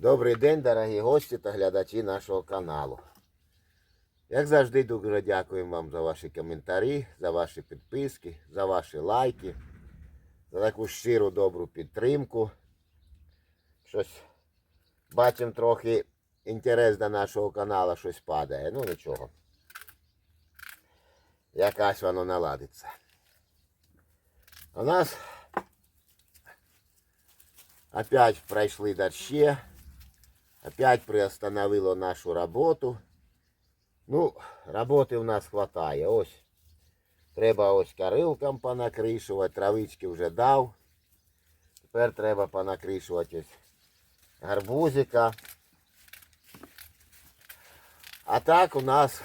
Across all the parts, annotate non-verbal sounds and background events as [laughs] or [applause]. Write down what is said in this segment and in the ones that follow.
Добрий день, дорогі гості та глядачі нашого каналу. Як завжди, дуже дякуємо вам за ваші коментарі, за ваші підписки, за ваші лайки, за таку щиру добру підтримку. Щось бачимо трохи інтерес до нашого каналу, щось падає. Ну нічого. Якась воно наладиться. У нас опять пройшли дощі. Опять приостановило нашу роботу. Ну, роботи в нас хватає. Ось. Треба ось карилкам понакришувати, травички вже дав. Тепер треба понакришувати ось гарбузика. А так у нас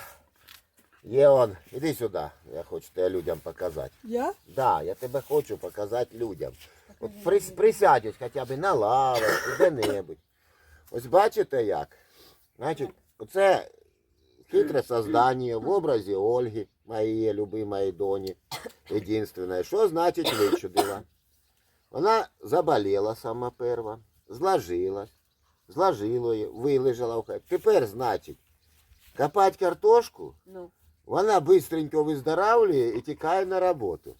є он. Іди сюди, я хочу тебе людям показати. Я? Да, я тебе хочу показати людям. От прис, присядь ось хоча б на лавочку, де-небудь. Ось бачите як? Значить, оце хитре создання в образі Ольги, моєї любимої доні, єдинственної. Що значить вичудила? Вона заболіла сама перва, зложилась, зложила її, вилежала. в хаті. Тепер, значить, копати картошку, Ну. вона быстренько виздоравлює і тікає на роботу.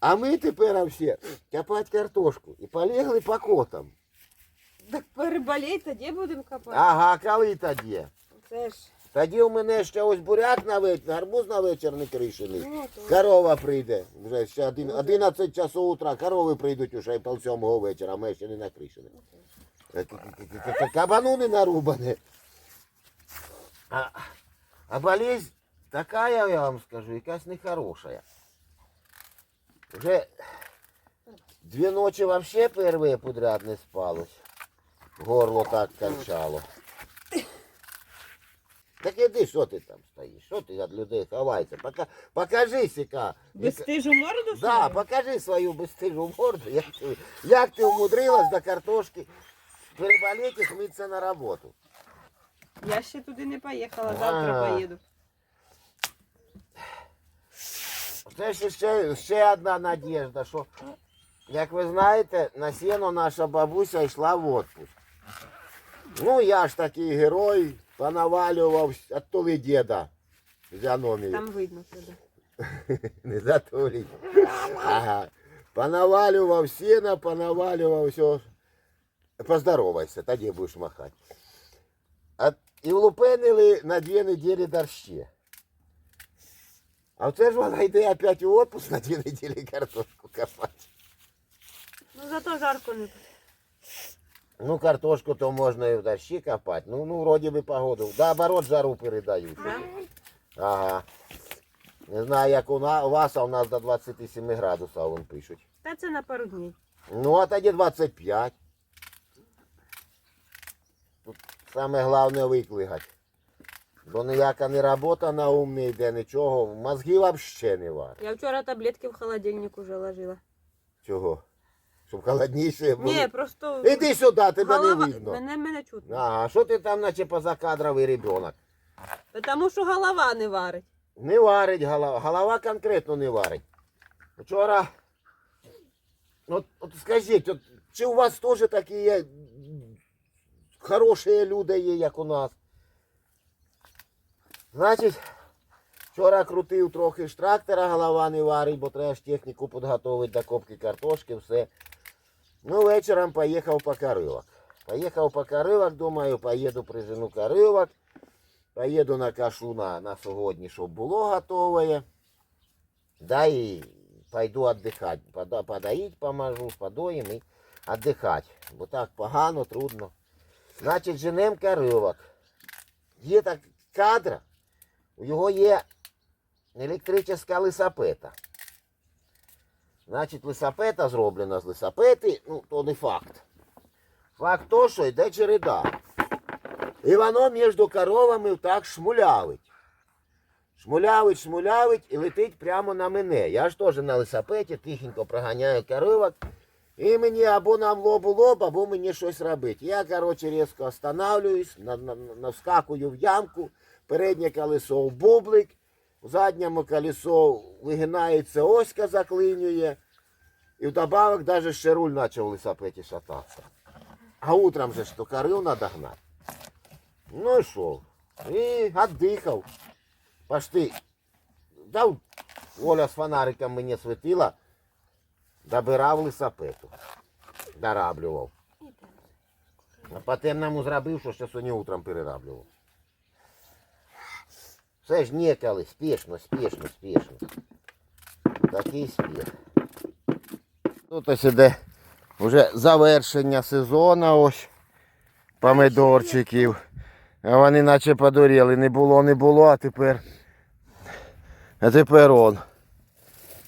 А ми тепер всі копати картошку і полегли по котам. Так переболей, тоді будемо копати. Ага, коли тоді? Це ж. Тоді у мене ще ось буряк на вечір, гарбуз на вечір не кришений. Ну, то... Корова прийде. Вже ще один, 11 часов утра. Корови прийдуть уже пол сьомого вечора, а ми ще не накришені. Кабану не нарубане. А, а болезнь така, я вам скажу, якась нехороша. Вже дві ночі вообще перші подряд не спалось. Горло так кончало. Так іди, що ти там стоїш? Що ти від людей ховаєшся? Пока, покажи сіка. Бестижу морду Да, свою? покажи свою безстижу морду. Як ти, як ти умудрилась до картошки переболіти і смитися на роботу. Я ще туди не поїхала, А. завтра поїду. Це ще, ще, ще одна надіжда, що, як ви знаєте, на сіно наша бабуся йшла в отпуск. Ну, я ж такий герой, понавалював от толи діда Зяномію. Там видно тебе. [laughs] Не затулить. Ага. Понавалював сіна, понавалював все. Поздоровайся, тоді будеш махати. А, і влупенили на дві неділі дощі. А оце ж вона йде опять у отпуск на дві неділі картошку копати. Ну зато жарко не Ну, картошку то можна і в дощі копати. Ну, ну, вроді би погоду. Наоборот, жару передають. Ага. Не знаю, як у, на, у вас, а у нас до 27 градусів вон пишуть. Та це на пару днів. Ну, а тоді 25. Тут саме головне виклигати. Бо ніяка не робота на ум не йде, нічого. Мозги взагалі не варять. Я вчора таблетки в холодильник уже ложила. Чого? Щоб холодніше було. Ні, просто. Іди сюди, тебе голова... не видно. Мене, мене чутно. Ага, що ти там, наче позакадровий ребенок? Тому що голова не варить. Не варить голова. Голова конкретно не варить. Вчора. От, от скажіть, от, чи у вас теж такі є хороші люди є, як у нас? Значить, вчора крутив трохи ж трактора, голова не варить, бо треба ж техніку підготовити до копки картошки, все. Ну, вечором поїхав по карилок. Поїхав по карилок, думаю, поїду прижену карилок. Поїду на кашу на, на сьогодні, щоб було готове. Да і пойду віддихати. Пода, подоїть поможу, подоїм і віддихати. Бо так погано, трудно. Значить, женем карилок. Є так кадр, у його є електрична лисапета. Значить, лисапета зроблена з лисапети, ну, то не факт. Факт то, що йде череда. І воно між коровами так шмулявить. Шмулявить, шмулявить і летить прямо на мене. Я ж теж на лисапеті тихенько проганяю коровок. І мені або нам лоб у лоб, або мені щось робити. Я, коротше, різко останавливаюсь, на, на, на- навскакую в ямку, переднє колесо в бублик, задньому колесо вигинається оська заклинює. І вдобавок навіть ще руль почав лисапеті шататися. А утром же ж то корил надо гнать. Ну и шел. И отдыхал. Пошли. Да, Оля з фонариком мені світила, добирав лисапету. Дораблював. А по темному зробив, що ще сьогодні утром перераблював. Все ж ніколи, спішно, спішно, спішно. Такий спіх. Тут ось іде вже завершення сезону ось помидорчиків. А вони наче подуріли. Не було, не було, а тепер. А тепер он.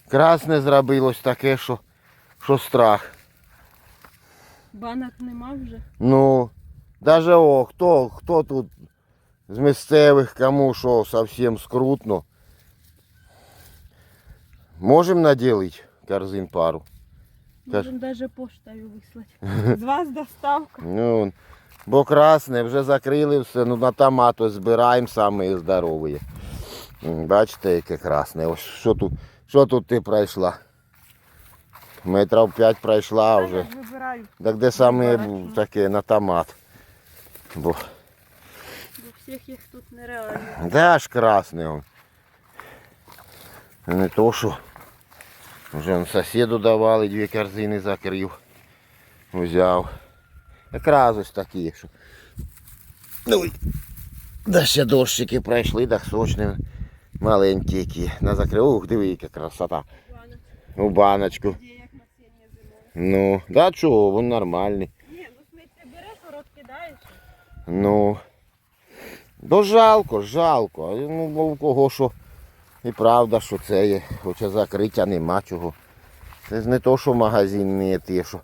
Красне зробилось таке, що, що страх. Банок нема вже. Ну, даже о, хто, хто тут з місцевих, кому що совсем скрутно. Можемо наділити корзин пару. Можемо навіть поштою вислати. З вас доставка. [laughs] Ну, бо красне вже закрили все, ну на томат збираємо самі здорові. Бачите, яке красне. Ось що тут, що тут ти пройшла? Метрів 5 пройшла вже. Так де саме таке на томат. Бо всіх їх тут нереально. Да ж красний он. Не то що. Вже он сусіду давали, дві корзини закрив. Взяв. Якраз ось такі, що. Ну, да ще дощики пройшли, так сочні. Маленькі які. На закрив. Ух, диви, яка красота. У баночку. Ну, да чого, він нормальний. Ні, ну сміття береш, рот кидаєш. Ну. То жалко, жалко. Ну, бо кого що. І правда, що це є. Хоча закриття нема чого. Це ж не то, що магазин не ті, що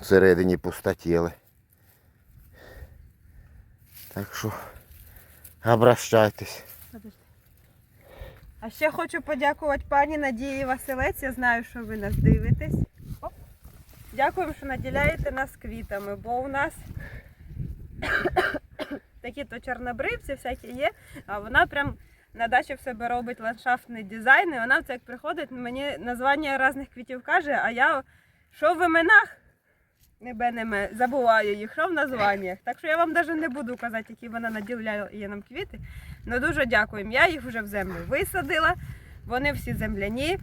всередині пустотіли. Так що обращайтесь. А ще хочу подякувати пані Надії Василець. Я знаю, що ви нас дивитесь. Оп. Дякуємо, що наділяєте нас квітами, бо у нас такі то чорнобривці всякі є, а вона прям на дачі в себе робить ландшафтний дизайн, і вона це як приходить, мені названня різних квітів каже, а я що в іменах? Небе неме, забуваю їх, що в названнях. Так що я вам навіть не буду казати, які вона наділяє нам квіти. Ну дуже дякуємо. Я їх вже в землю висадила. Вони всі земляні,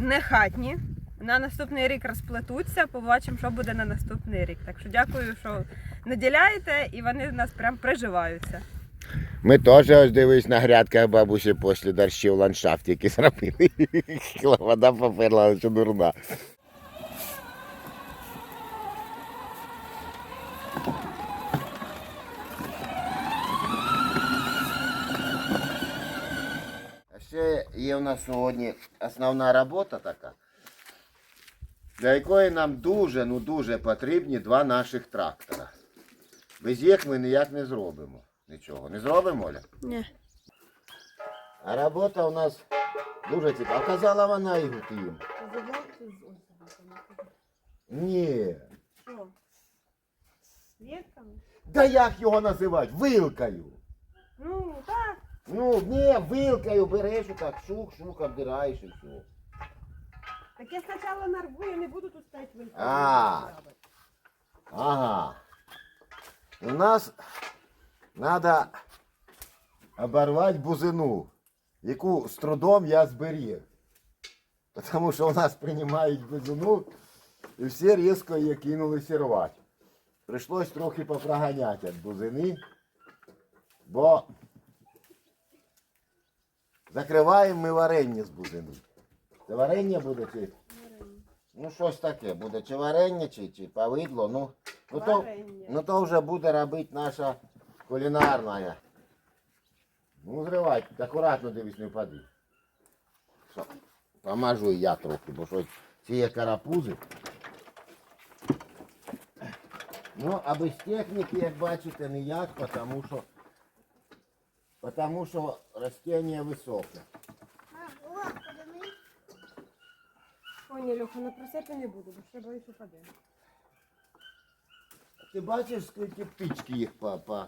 не хатні. На наступний рік розплетуться, побачимо, що буде на наступний рік. Так що дякую, що наділяєте, і вони в нас прям приживаються. Ми теж ось дивись на грядках бабусі після дощів ландшафт, які зробили. Вода поперла, що дурна. Ще є у нас сьогодні основна робота така, для якої нам дуже, ну дуже потрібні два наших трактора. Без їх ми ніяк не зробимо. Нічого. Не зробимо, Оля? Ні. А робота у нас дуже цікава. А казала вона і гутим. Ні. Що? Ветками? Да як його називати? Вилкою. Ну, так. Ну, ні, вилкою береш так, шух-шух, обдираєш і все. Так я спочатку нарву, я не буду тут стоять вилками. А. Ага. У нас треба оборвати бузину, яку з трудом я зберіг. Тому що у нас приймають бузину і всі різко її кинулися рвати. Прийшлось трохи попроганяти від бузини, бо закриваємо ми варення з бузини. Це варення буде чи? Ну щось таке буде, чи варення, чи, чи повидло, ну, ну, то, Варення. ну то вже буде робити наша кулінарна. Ну зривай, акуратно дивись, не впади. Що? Помажу і я трохи, бо щось ці є карапузи. Ну, а без техніки, як бачите, ніяк, тому що, тому що растіння високе. Ой, ні, Льоха, на присипи не буду, бо ще боюсь упаде. Ти бачиш, скільки птички їх по, по,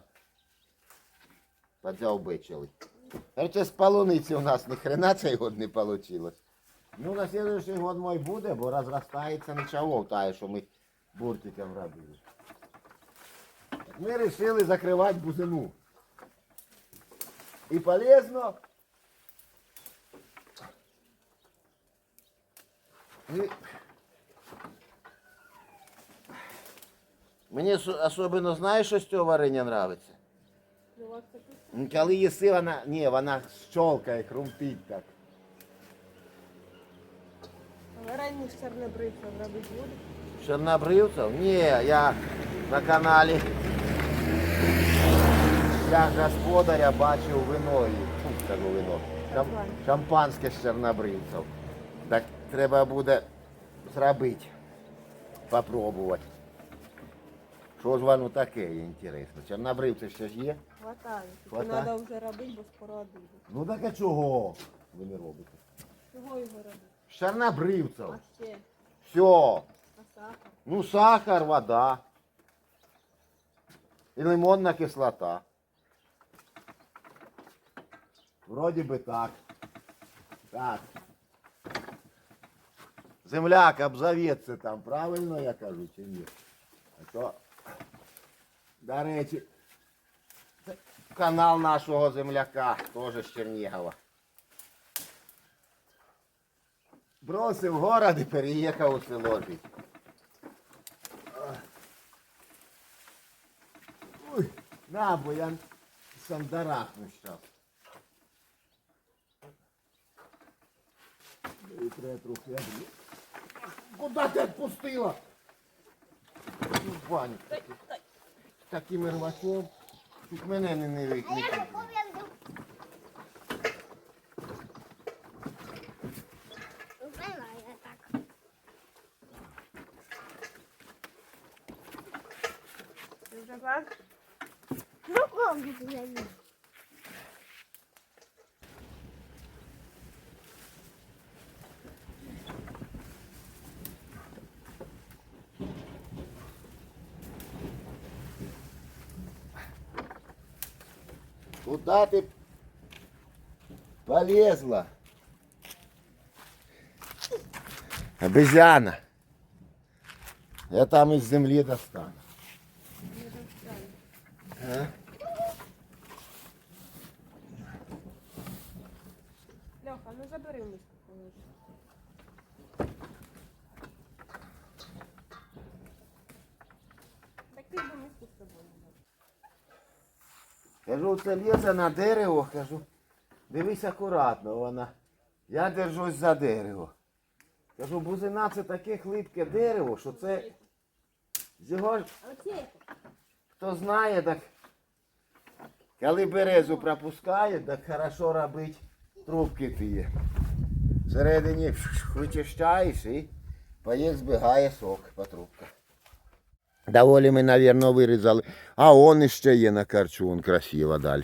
подзавбичили. Короче, з полуниці у нас ні хрена цей год не вийшло. Ну, на следующий год мой буде, бо розростається нічого, та, що ми бортиком робили. Ми вирішили закривати бузину. І полезно. Мені особливо знаєш, що з цього варення подобається? Коли їси, вона, ні, вона щолкає, хрумтить так. Варені з чорнобривцем робити буду. Чорнобривців? Ні, я на каналі я господаря бачив вино і фу, вино. Шампанське з чорнобривців. Так треба буде зробити, попробувати. Що ж воно таке, інтересно. Чорнобривці ще ж є? Хватає. Тільки Хватає? треба вже робити, бо скоро обійде. Ну так а чого ви не робите? Чого його робити? З чорнобривців. А ще? Все. А сахар? Ну, сахар, вода. І лимонна кислота. Вроді би так. Так. Земляк, обзаветься там, правильно я кажу чи ні? А то, до речі, канал нашого земляка, теж з Чернігова. Бросив город і переїхав у село. Ой, на, бо я сандарахну. І треба трохи. Я думаю, Куди ти відпустила? Ну, в баню. Таким рваком. Тут мене не, не викликає. Вела я так. Ти вже клас? Ну, комнату зайди. Куда ты полезла? Обезьяна. Я там из земли достану. Лізе на дерево, кажу, дивись акуратно, вона. Я держусь за дерево. Кажу, бузина це таке хлипке дерево, що це з його Хто знає, так коли березу пропускає, так хорошо робить трубки тіє. Всередині вичищаєш і поїх збігає сок по трубках. Доволі ми, мабуть, вирізали. А он іще є на карчу, он красиво далі.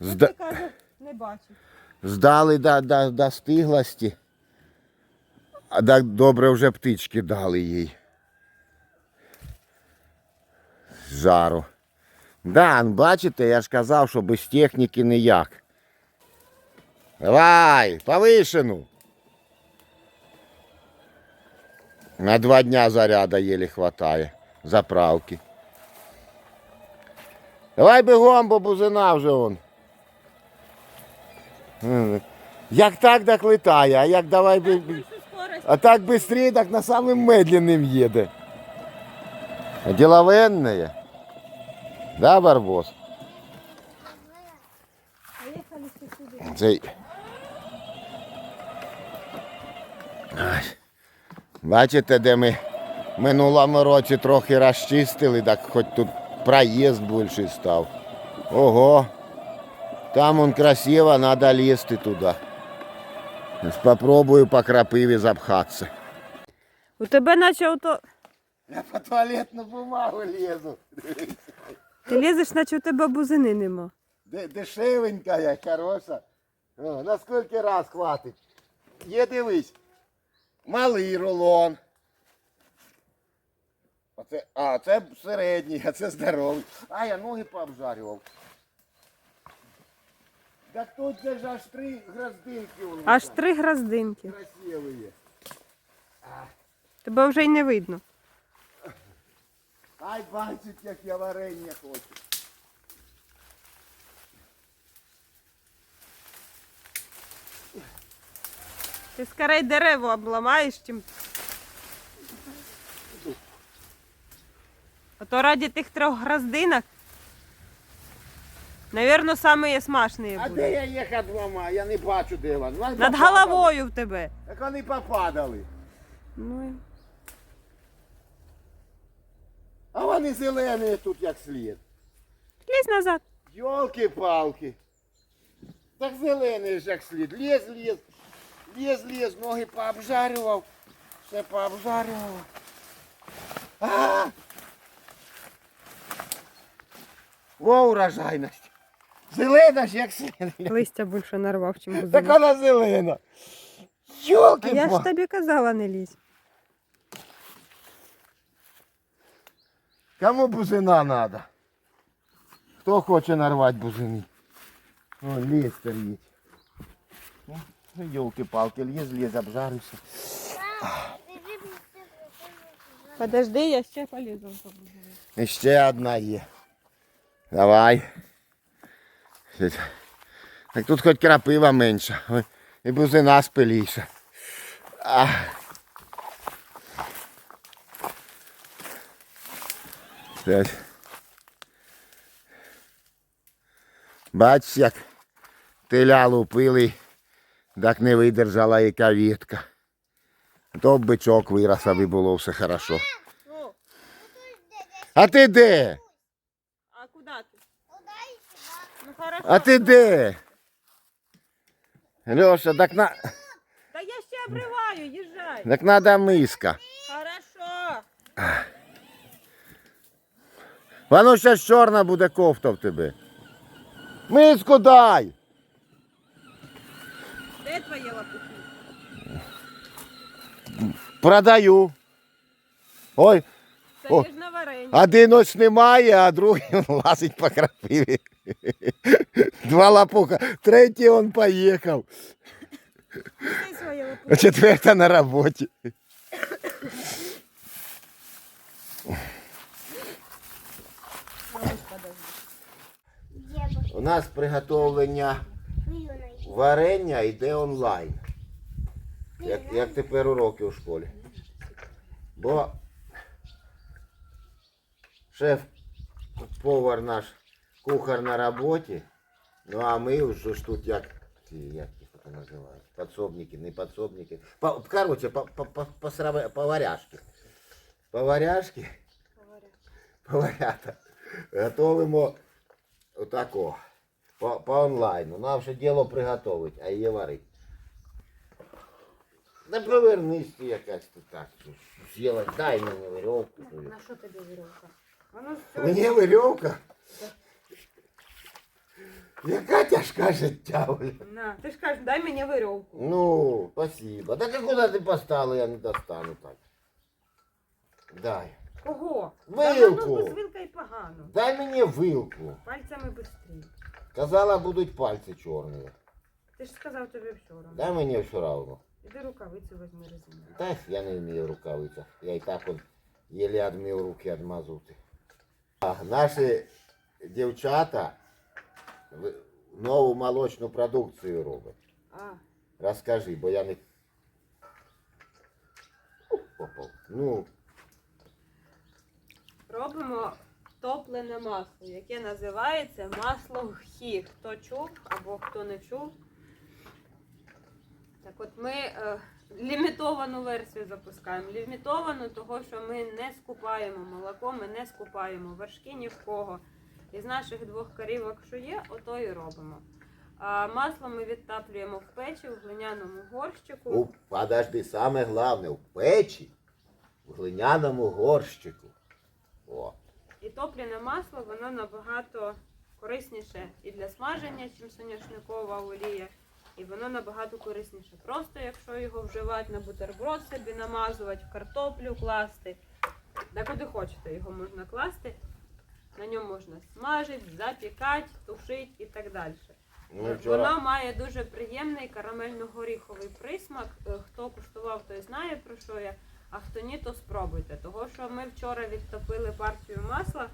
Ну, Зда... каже, не бачиш. Здали до, до, до стиглості. А так добре вже птички дали їй. Жару. Да, ну, бачите, я ж казав, що без техніки ніяк. Давай, повишену. На два дня заряда еле хватає. Заправки. Давай бігом, бо бузина вже он. М, Як так, так летає, а як давай би. би- Більше скорость. А так быстрее, так на самым медленным їде. Діловенне. Да, Барбос? Поїхали всі сюди. Цей. Бачите, де ми в минулому році трохи розчистили, так хоч тут проїзд більший став. Ого. Там он красиво, треба лізти туди. Попробую по крапиві запхатися. У тебе наче ото. Я по туалетну бумагу лізу. Ти лізеш, наче у тебе бузини нема. Дешевенька я, хороша. О, на скільки раз хватить? Є дивись. Малий рулон. Оце, а, це середній, а це здоровий. А я ноги пообжарював. Так тут же ж аж три гроздинки у Аж три гроздинки. красиві. Тебе вже й не видно. Ай, бачить, як я варення хочу. Ти скорей дерево обламаєш, чим. А то раді тих трьох гроздинок. Навірно, саме смачні А де я їхав двома? Я не бачу, де вони. Вони Над попадали. головою в тебе. Так вони попадали. Ну, і- А вони зелені тут як слід. лізь назад. Йолки-палки. Так зелений ж як слід. Ліз, ліз. Ліз, ліз, ноги пообжарював. Все пообжарював. А! Во урожайність. Зелена ж як слід. Листя більше нарвав, чим Так бузина. вона зелена. А я ж тобі казала, не лізь. Кому бузина надо? Хто хоче нарвати бузини? О, ліс стоїть. Ну, йолки-палки, ліз, ліз, обжарився. Подожди, я ще полізу. І ще одна є. Давай. Так тут хоч крапива менша. Ой, І бузина спиліша. А. Бач, як теля лупили, так не видержала яка вітка. То б бичок вирос, аби було все хорошо. Ну, А ти де? а куди ти? Ну хорошо. А ти де? Льоша, так на. Та я ще обриваю, їжджай. Так надо миска. Хорошо. Воно ще чорна буде кофта в тебе. Миску дай! Продаю. Ой, Це О. варення. один ось немає, а другий [laughs] он лазить по крапиві. Два лапуха. Третій он поїхав. Лапухи. Четверта на роботі. У нас приготовлення варення йде онлайн. Як, як тепер уроки у школі. Бо шеф повар наш кухар на роботі. Ну а ми вже ж тут як. Як їх це називають? Подсобники, не подсобники. По, короче, по, по, по, по, поваряшки. Поваряшки. Поварята. Готовимо отако. По, по онлайну. Нам ще діло приготовить, а її варить. Да провернись ти якась тут так. З'їла, дай мені веревку. На що тобі вірьовка? Воно все. Мені веревка? Яка тяжка життя, бля. На, ти ж кажеш, дай мені вирьовку. Ну, спасибо. Так а куди ти поставила, я не достану так. Дай. Кого? Вилку. Та воно вилка і погано. Дай мені вилку. Пальцями швидше. Казала, будуть пальці чорні. Ти ж сказав тобі вчора. Дай мені все равно. Іди рукавицю візьми резину. Та я не вмію рукавицях. Я і так он єлі відмів руки відмазути. А, наші дівчата нову молочну продукцію роблять. А, Розкажи, бо я не. Ну, робимо топлене масло, яке називається масло гхі. Хто чув або хто не чув. Так от ми е, лімітовану версію запускаємо. Лімітовану, того, що ми не скупаємо молоко, ми не скупаємо вершки ні в кого. Із наших двох корівок, що є, ото і робимо. А масло ми відтаплюємо в печі в глиняному горщику. у, подожди, саме головне, в печі, в глиняному горщику. О. І топлене масло воно набагато корисніше і для смаження, чим соняшникова олія. І воно набагато корисніше. Просто якщо його вживати на бутерброд собі намазувати, в картоплю класти. Да куди хочете, його можна класти. На ньому можна смажити, запікати, тушити і так далі. Ну, вчора... Вона має дуже приємний карамельно-горіховий присмак. Е, Хто куштував, той знає про що я. А хто ні, то спробуйте. Того що ми вчора відтопили партію масла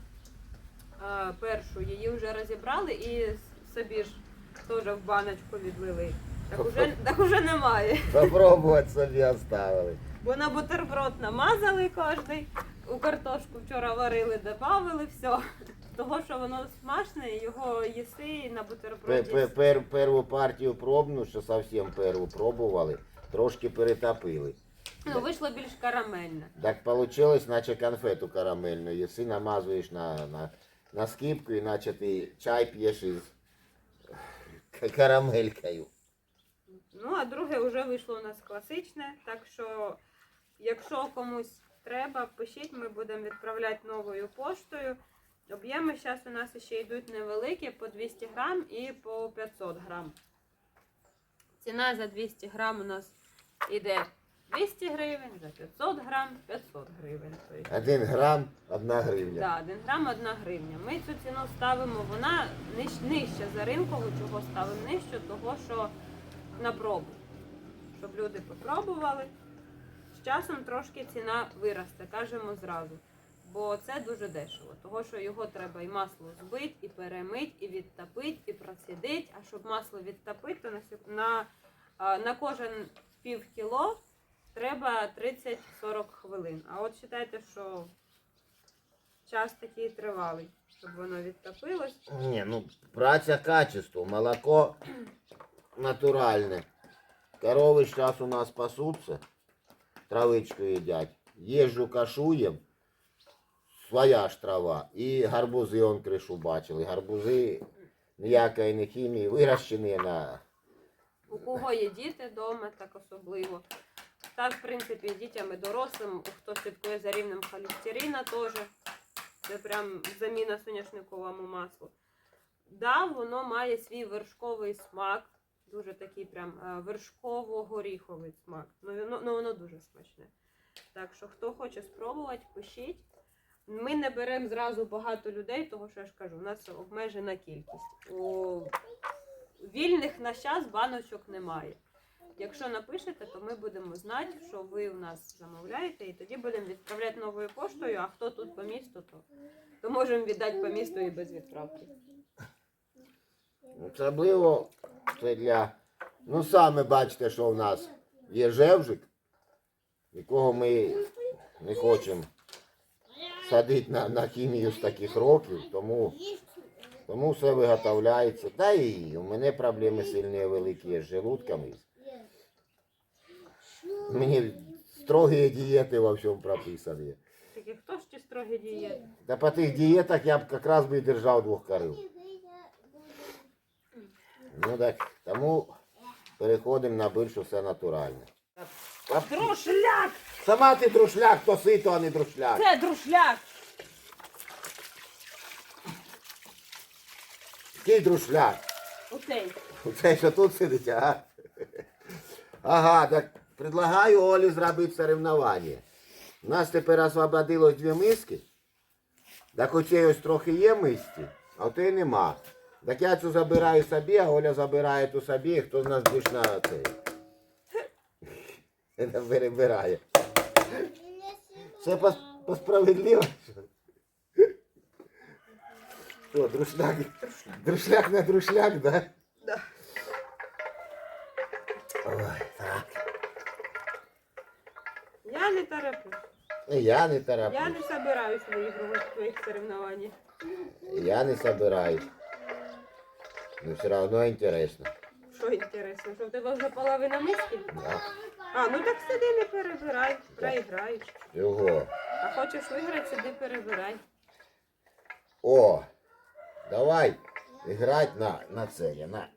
е, першу, її вже розібрали і собі ж теж в баночку відлили. Так уже, так уже немає. Попробувати собі оставили. Бо на бутерброд намазали кожний, у картошку вчора варили, додавили, все. Того, що воно смачне, його їси і на Пе- бутерброді. пе- пер- Перву партію пробну, що зовсім перву пробували, трошки перетопили. Ну, вийшло більш карамельне. Так получилось, наче конфету карамельну. Єси намазуєш на, на, на скипку, і наче ти чай п'єш із карамелькою. Ну, а друге вже вийшло у нас класичне. Так що, якщо комусь треба, пишіть, ми будемо відправляти новою поштою. Об'єми зараз у нас ще йдуть невеликі, по 200 грам і по 500 грам. Ціна за 200 грам у нас іде 200 гривень, за 500 грам 500 гривень. Один грам, одна гривня. Да, 1 грам 1 гривня. Ми цю ціну ставимо, вона ниж, нижча за ринкову, чого ставимо нижче, того що на пробу. Щоб люди попробували. З часом трошки ціна виросте, кажемо зразу. Бо це дуже дешево, того що його треба і масло збити, і перемить, і відтопити, і процідити. А щоб масло відтопити, то на, на, на кожен пів кіло треба 30-40 хвилин. А от вважайте, що час такий тривалий, щоб воно відтопилось. Ні, ну праця качество, молоко натуральне. Корови зараз у нас пасуться, травичку їдять. Їжу кашуєм, своя ж трава. І гарбузи он кришу бачили. Гарбузи ніякої не хімії, вирощені на. У кого є діти вдома, так особливо. Так, в принципі, з дітям і дорослим, хто слідкує за рівнем холестерина теж. Це прям заміна соняшниковому маслу. Да, воно має свій вершковий смак, дуже такий прям е, вершково-горіховий смак. Ну, воно, ну, воно дуже смачне. Так що, хто хоче спробувати, пишіть. Ми не беремо зразу багато людей, того що я ж кажу, у нас обмежена кількість. У вільних на час баночок немає. Якщо напишете, то ми будемо знати, що ви у нас замовляєте, і тоді будемо відправляти новою поштою, а хто тут по місту, то, то можемо віддати по місту і без відправки. Особливо це для. Ну, саме бачите, що в нас є жевжик, якого ми не хочемо садити на, на хімію з таких років, тому, тому все виготовляється. Та і у мене проблеми сильні великі з желудками. Мені строгі дієти во всьому прописані. Такі, хто ж ті строгі дієти? Та по тих дієтах я б якраз би держав двох корів. Ну так, тому переходимо на більш все натуральне. Друшляк! Сама ти друшляк, то сито, а не друшляк. Це друшляк! Який друшляк? Оцей. Це що тут сидить, ага? Ага, так предлагаю Олі зробити соревнування. У нас тепер освободилось дві миски. Так оцей ось трохи є мисці, а отої нема. Так я цю забираю собі, а Оля забирає ту собі, хто з нас більш на цей. Це [laughs] перебирає. Все по, по справедливо. Що, друшляк? Друшляк на друшляк, да? Да. Ой. Я не тороплюсь. Я не Я не собираюсь виігрувати в твоїх соревнованнях. Я не собираюсь. Но все равно интересно. Що інтересно, що в тебе вже половина миски? Да. А, ну так сиди, не перебирай, проіграєш. Його. А хочеш виграти, сиди перебирай. О, давай грати на, на це, на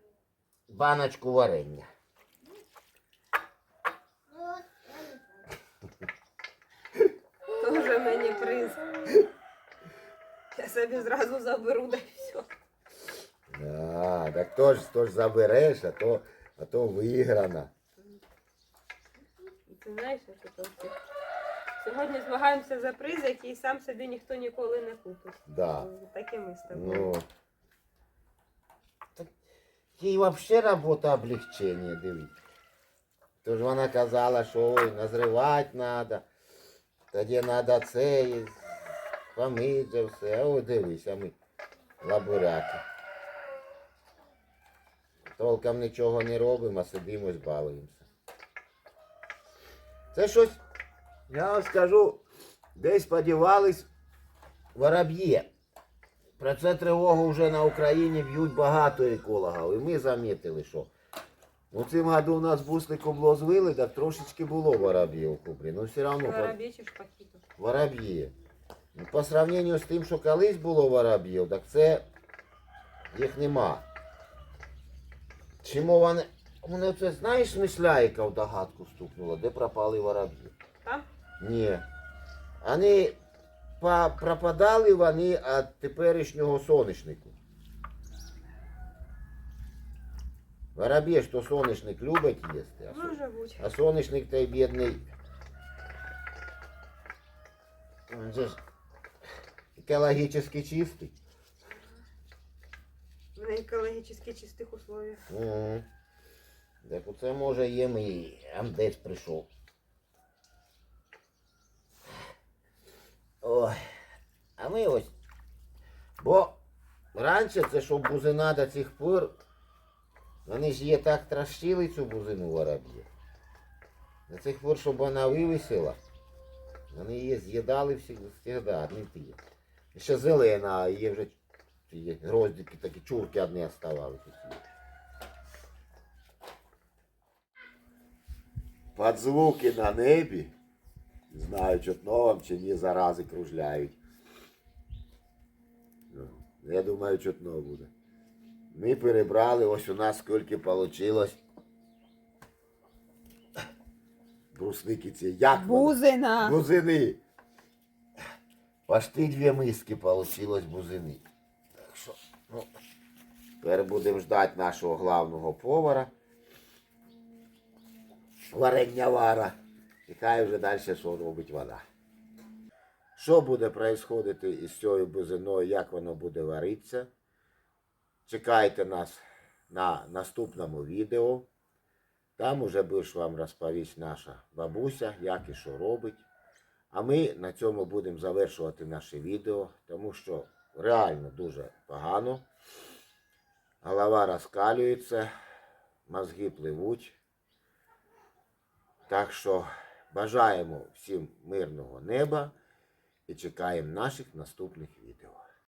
баночку варення. Тоже мені приз. Я собі зразу заберу, да і все. А, так то ж, то ж забереш, а то, а то виграна. Ти знаєш, що там всі? Сьогодні змагаємося за приз, який сам собі ніхто ніколи не купить. Да. Так і ми з тобою. Ну. Так, Їй взагалі робота облегчення, дивіться. Тож вона казала, що ой, назривати треба, тоді треба це, і помити же все. А ось дивись, а ми лабуряки. Толком нічого не робимо, а сидимо і балуємося. Це щось, я вам скажу, десь подівались вороб'є. Про це тривогу вже на Україні б'ють багато екологів. І ми замітили, що у цим году у нас бусликом лозвили, так трошечки було вороб'їв у кубрі. Ну все одно Воробей чи шпакіту. вороб'ї. Ну, По сравненню з тим, що колись було вороб'їв, так це їх нема. Чому вони. Вони це, знаєш, мисляйка в догадку стукнула, де пропали вороб'ї? Там? Ні. Вони пропадали вони від теперішнього сонячнику. Вороб'є, що соняшник любить їсти, а, Ну, со- а соняшник той бідний. Же ж екологічно чистий. В екологічно чистих условиях. Угу. Так оце може їм і Амдець прийшов. Ой. А ми ось. Бо раніше це щоб бузина до цих пор. Вони ж її так тращили цю бузину вороб'є. До цих пор, щоб вона вивисила. Вони її з'їдали завжди, одні ті. Ще зелена, а її вже гроздики такі чурки одні. Под звуки на небі. Не знаю, чутно вам чи ні, зарази кружляють. Ну, Я думаю, чутно буде. Ми перебрали, ось у нас скільки вийшло. Брусники ці. Як? Бузина. Бузини. Почти дві миски получилось бузини. Так що, ну, тепер будемо ждати нашого главного повара. Варення вара. І хай вже далі що робить вона. Що буде происходити із цією бузиною, як воно буде варитися? Чекайте нас на наступному відео. Там уже більш вам розповість наша бабуся, як і що робить. А ми на цьому будемо завершувати наше відео, тому що реально дуже погано. Голова розкалюється, мозги пливуть. Так що бажаємо всім мирного неба і чекаємо наших наступних відео.